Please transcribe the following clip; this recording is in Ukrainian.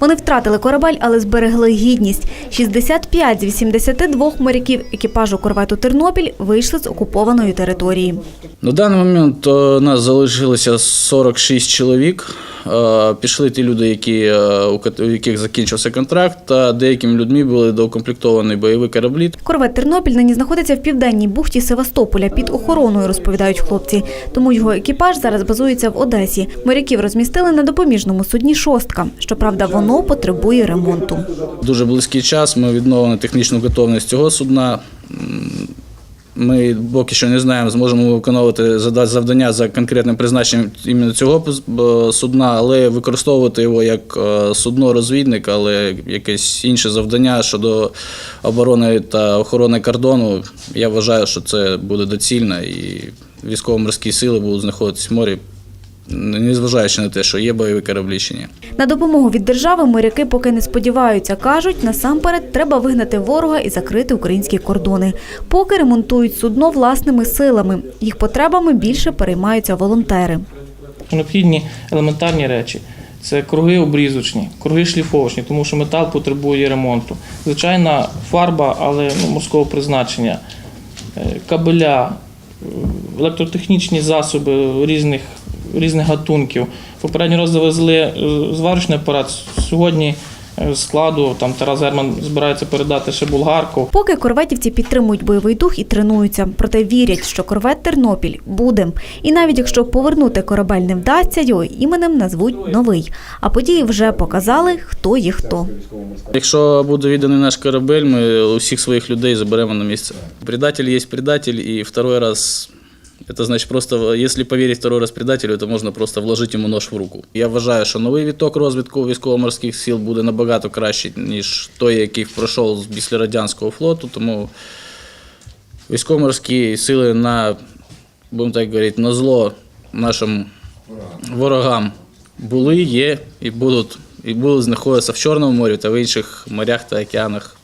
Вони втратили корабель, але зберегли гідність. 65 з 82 моряків екіпажу корвету Тернопіль вийшли з окупованої території. На даний момент е, нас залишилося 46 чоловік. Е, Пішли ті люди, які, е, у у яких закінчився контракт, та деякими людьми були доукомплектовані бойові кораблі. Корвет Тернопіль нині знаходиться в південній бухті Севастополя під охороною, розповідають хлопці. Тому його екіпаж зараз базується в Одесі. Моряків розмістили на допоміжному судні шостка. Щоправда, воно потребує ремонту. Дуже близький час. Ми відновили технічну готовність цього судна. Ми поки що не знаємо, зможемо виконувати завдання за конкретним призначенням іменно цього судна, але використовувати його як е, судно-розвідник, але якесь інше завдання щодо оборони та охорони кордону. Я вважаю, що це буде доцільно і військово-морські сили будуть знаходитися в морі, незважаючи на те, що є бойові кораблі чи ні. На допомогу від держави моряки поки не сподіваються. Кажуть, насамперед треба вигнати ворога і закрити українські кордони. Поки ремонтують судно власними силами. Їх потребами більше переймаються волонтери. Необхідні елементарні речі. Це круги обрізочні, круги шліфовочні, тому що метал потребує ремонту. Звичайна фарба, але ну, морського призначення, Е, кабеля, е, електротехнічні засоби різних, різних гатунків. Попередньо раз завезли е, зварочний апарат. Сьогодні е, складу там Тарас Герман збирається передати ще булгарку. Поки корветівці підтримують бойовий дух і тренуються, проте вірять, що корвет Тернопіль буде. І навіть якщо повернути корабель не вдасться, його іменем назвуть новий. А події вже показали, хто є хто. Якщо буде відданий наш корабель, ми усіх своїх людей заберемо на місце. Предатель є предатель, і второй раз. Це значить просто, якщо повірити второй раз предателю, то можна просто вложити йому нож в руку. Я вважаю, що новий віток розвитку військово-морських сил буде набагато кращий, ніж той, який пройшов після радянського флоту. Тому військово-морські сили на, будемо так говорити, на зло нашим ворогам були, є і будуть, і будуть знаходитися в Чорному морі та в інших морях та океанах